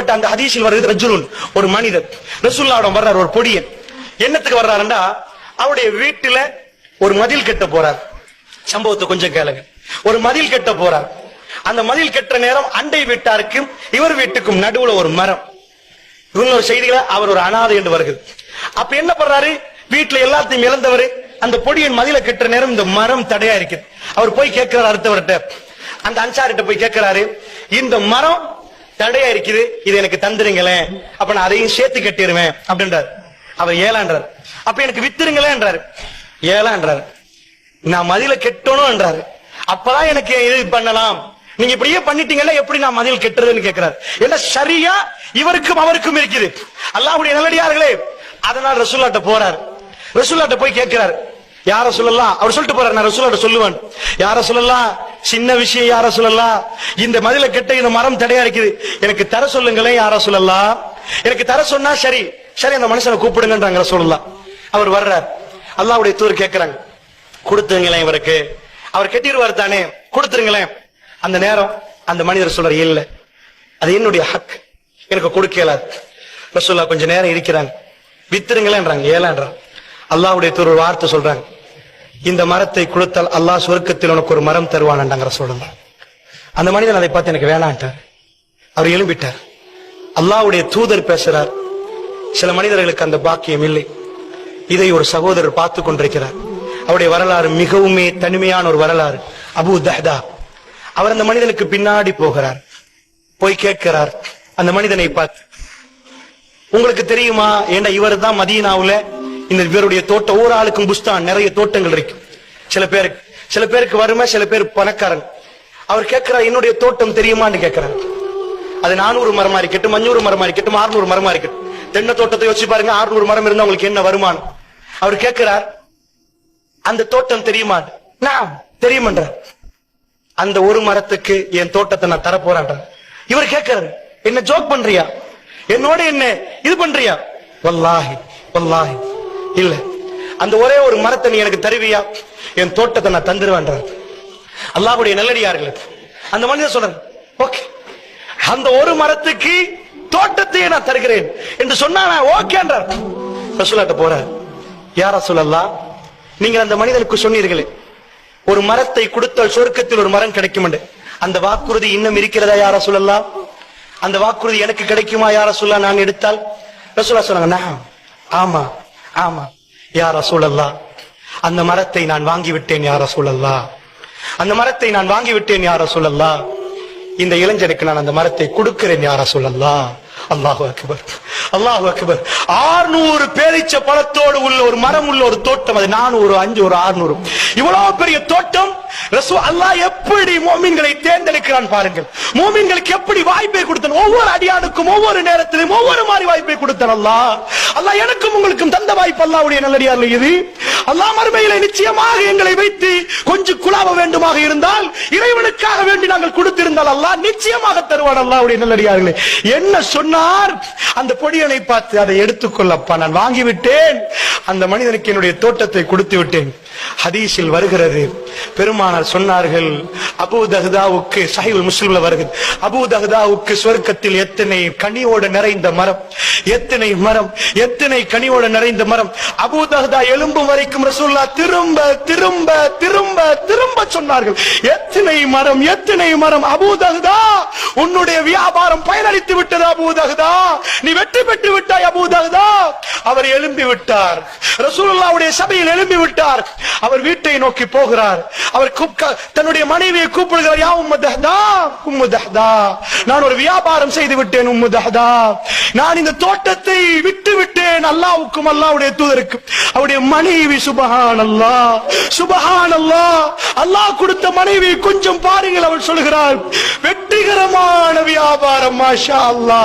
சொல்லப்பட்ட அந்த ஹதீஷில் வருகிறது ரஜுலுன் ஒரு மனிதர். ரசுல்லாவிடம் வர்றார் ஒரு பொடியன். என்னத்துக்கு வர்றாருன்னா அவருடைய வீட்டுல ஒரு மதில் கட்ட போறார். சம்பவத்தை கொஞ்சம் கேளுங்க. ஒரு மதில் கட்ட போறார். அந்த மதில் கட்டுற நேரம் அண்டை வீட்டாருக்கும் இவர் வீட்டுக்கும் நடுவுல ஒரு மரம். இன்னொரு செய்திகளை அவர் ஒரு அனாதை என்று வருகிறது. அப்ப என்ன பண்றாரு? வீட்டுல எல்லாத்தையும் இழந்தவர் அந்த பொடியின் மதில கட்டுற நேரம் இந்த மரம் தடையா இருக்குது. அவர் போய் கேட்கிறார் அடுத்தவர்கிட்ட. அந்த அன்சாரிட்ட போய் கேட்கிறாரு இந்த மரம் தடையா இருக்குது. இது எனக்கு தந்துருங்களேன். அப்ப நான் அதையும் சேர்த்து கட்டிடுவேன் அப்படின்றார். அவர் ஏழான்றார். அப்ப எனக்கு வித்துருங்களேன்றாரு. ஏழான்றாரு. நான் மதியில கெட்டணும் என்றாரு அப்பதான் எனக்கு இது பண்ணலாம். நீங்க இப்படியே பண்ணிட்டீங்கன்னா எப்படி நான் மதில் கெட்டுறதுன்னு கேட்கிறார் என்ன சரியா இவருக்கும் அவருக்கும் இருக்குது. அல்லாஹுடைய நல்லடியார்களே அதனால் ரசூல்லாட்ட போறார். ரசூல்லாட்ட போய் கேட்கிறார் யார சொல்லலாம் அவர் சொல்லிட்டு போறார் நான் ரசூல்லாட்ட சொல்லுவேன். யார சொல்லலாம் சின்ன விஷயம் யார சொல்லலாம் இந்த மதில கெட்ட இந்த மரம் தடையா இருக்குது. எனக்கு தர சொல்லுங்களேன் யார சொல்லலாம் எனக்கு தர சொன்னா சரி. சரி அந்த மனுஷனை கூப்பிடுங்கன்றாங்க சொல்லலாம் அவர் வர்றார். அல்லாவுடைய தூர் கேட்கிறாங்க கொடுத்துருங்களேன் இவருக்கு. அவர் கெட்டிடுவார் தானே. கொடுத்துருங்களேன். அந்த நேரம் அந்த மனிதர் சொல்ற இல்ல. அது என்னுடைய ஹக். எனக்கு கொடுக்கலாது கொஞ்ச நேரம் இருக்கிறாங்க. வித்துருங்களேன்றாங்க ஏலான்றாங்க. அல்லாவுடைய தூர் ஒரு வார்த்தை சொல்றாங்க. இந்த மரத்தை கொடுத்தால் அல்லாஹ் சொர்க்கத்தில் உனக்கு ஒரு மரம் தருவான்டாங்க சொல்லுங்க அந்த மனிதன் அதை பார்த்து எனக்கு வேணான்ட்டார் அவர் எழும்பிட்டார். அல்லாஹ்வுடைய தூதர் பேசுறார். சில மனிதர்களுக்கு அந்த பாக்கியம் இல்லை. இதை ஒரு சகோதரர் பார்த்து கொண்டிருக்கிறார். அவருடைய வரலாறு மிகவுமே தனிமையான ஒரு வரலாறு. அபு தஹ்தா. அவர் அந்த மனிதனுக்கு பின்னாடி போகிறார். போய் கேட்கிறார். அந்த மனிதனை பார்த்து உங்களுக்கு தெரியுமா? ஏண்டா இவர் தான் மதியனாவுல இந்த இவருடைய தோட்டம் ஒவ்வொரு ஆளுக்கும் புஸ்தான் நிறைய தோட்டங்கள் இருக்கு. சில பேருக்கு சில பேருக்கு வறுமை சில பேர் பணக்காரன். அவர் கேட்கிறார் என்னுடைய தோட்டம் தெரியுமான்னு கேட்கிறாங்க அது நானூறு மரமா இருக்கட்டும் அஞ்சூறு மரமா இருக்கட்டும் ஆறுநூறு மரமா இருக்கட்டும் தென்னை தோட்டத்தை வச்சு பாருங்க ஆறுநூறு மரம் இருந்தா உங்களுக்கு என்ன வருமானம்? அவர் கேட்கிறார் அந்த தோட்டம் தெரியுமா நான் தெரியுமன்ற. அந்த ஒரு மரத்துக்கு என் தோட்டத்தை நான் தரப்போறேன் இவர் கேட்கிறாரு என்ன ஜோக் பண்றியா? என்னோட என்ன இது பண்றியா? வல்லாஹி வல்லாஹி. இல்ல. அந்த ஒரே ஒரு மரத்தை நீ எனக்கு தருவியா? என் தோட்டத்தை நான் தந்துருவேன் அல்லாவுடைய நல்லடியார்கள் அந்த மனிதன் சொல்ற ஓகே. அந்த ஒரு மரத்துக்கு தோட்டத்தையே நான் தருகிறேன். என்று சொன்னா நான் ஓகேன்றார் ரசூலாட்ட போறார் யார் சொல்லலாம் நீங்கள் அந்த மனிதனுக்கு சொன்னீர்களே ஒரு மரத்தை கொடுத்தால் சொர்க்கத்தில் ஒரு மரம் கிடைக்கும் அந்த வாக்குறுதி இன்னும் இருக்கிறதா யார சொல்லலாம் அந்த வாக்குறுதி எனக்கு கிடைக்குமா யார சொல்ல நான் எடுத்தால்? ரசூலா சொன்னாங்க ஆமா. ஆமா. யார சூழல்லா அந்த மரத்தை நான் வாங்கி விட்டேன் யார சொல்லலாம் அந்த மரத்தை நான் வாங்கி விட்டேன் யார சொல்லலாம் இந்த இளைஞனுக்கு நான் அந்த மரத்தை கொடுக்கிறேன் யார சொல்லலாம் அல்லாஹு அக்பர். அல்லாஹு அக்பர். ஆறுநூறு பேரிச்ச பழத்தோடு உள்ள ஒரு மரம் உள்ள ஒரு தோட்டம் அது நானூறு அஞ்சு ஒரு ஆறுநூறு. இவ்வளவு பெரிய தோட்டம் ரசூ அல்லாஹ் எப்படி மோமின்களை தேர்ந்தெடுக்கிறான் பாருங்கள். மோமின்களுக்கு எப்படி வாய்ப்பை கொடுத்தான்? ஒவ்வொரு அடியானுக்கும் ஒவ்வொரு நேரத்திலும் ஒவ்வொரு மாதிரி வாய்ப்பை கொடுத்தான் அல்லாஹ். அல்லாஹ் எனக்கும் உங்களுக்கும் தந்த வாய்ப்பு அல்லாஹ்வுடைய நல்லடியார்ல இது அல்லாஹ் மறுமையிலே நிச்சயமாக எங்களை வைத்து கொஞ்சம் குழாவ வேண்டுமாக இருந்தால் இறைவனுக்காக வேண்டி நாங்கள் கொடுத்திருந்தால் அல்லாஹ் நிச்சயமாக தருவான் அல்லாஹ்வுடைய நல்லடியார்களே. என்ன சொன்னார்? அந்த பொடியனை பார்த்து அதை எடுத்துக்கொள்ளப்பா நான் வாங்கி விட்டேன் அந்த மனிதனுக்கு என்னுடைய தோட்டத்தை கொடுத்து விட்டேன். ஹதீஸில் வருகிறது. பெருமானார் சொன்னார்கள் அபு தஹ்தாவுக்கு சஹீல் முஸ்லிம்ல வருகிறது. அபு தஹ்தாவுக்கு சொர்க்கத்தில் எத்தனை கனியோடு நிறைந்த மரம் எத்தனை மரம் எத்தனை கனியோடு நிறைந்த மரம். அபு தஹ்தா எலும்பும் வரைக்கும் ரசூல்லா திரும்ப திரும்ப திரும்ப திரும்ப சொன்னார்கள். எத்தனை மரம் எத்தனை மரம் அபு தஹ்தா உன்னுடைய வியாபாரம் பயனளித்து விட்டது அபூ நீ வெற்றி பெற்று விட்டாய் அபூ அவர் எழும்பி விட்டார். ரசூலுல்லாவுடைய சபையில் எழும்பி விட்டார். அவர் வீட்டை நோக்கி போகிறார். அவர் தன்னுடைய மனைவியை கூப்பிடுகிறார் யா உம்மு தஹ்தா உம்மு தஹ்தா. நான் ஒரு வியாபாரம் செய்து விட்டேன் உம்மு தஹ்தா. நான் இந்த தோட்டத்தை விட்டு விட்டேன் அல்லாவுக்கும் அல்லாவுடைய தூதருக்கு. அவருடைய மனைவி சுபஹான் அல்லாஹ் சுபஹான் அல்லாஹ் அல்லாஹ் கொடுத்த மனைவி கொஞ்சம் பாருங்கள் அவள் சொல்கிறார் வெற்றிகரமான வியாபாரம் மாஷா அல்லாஹ்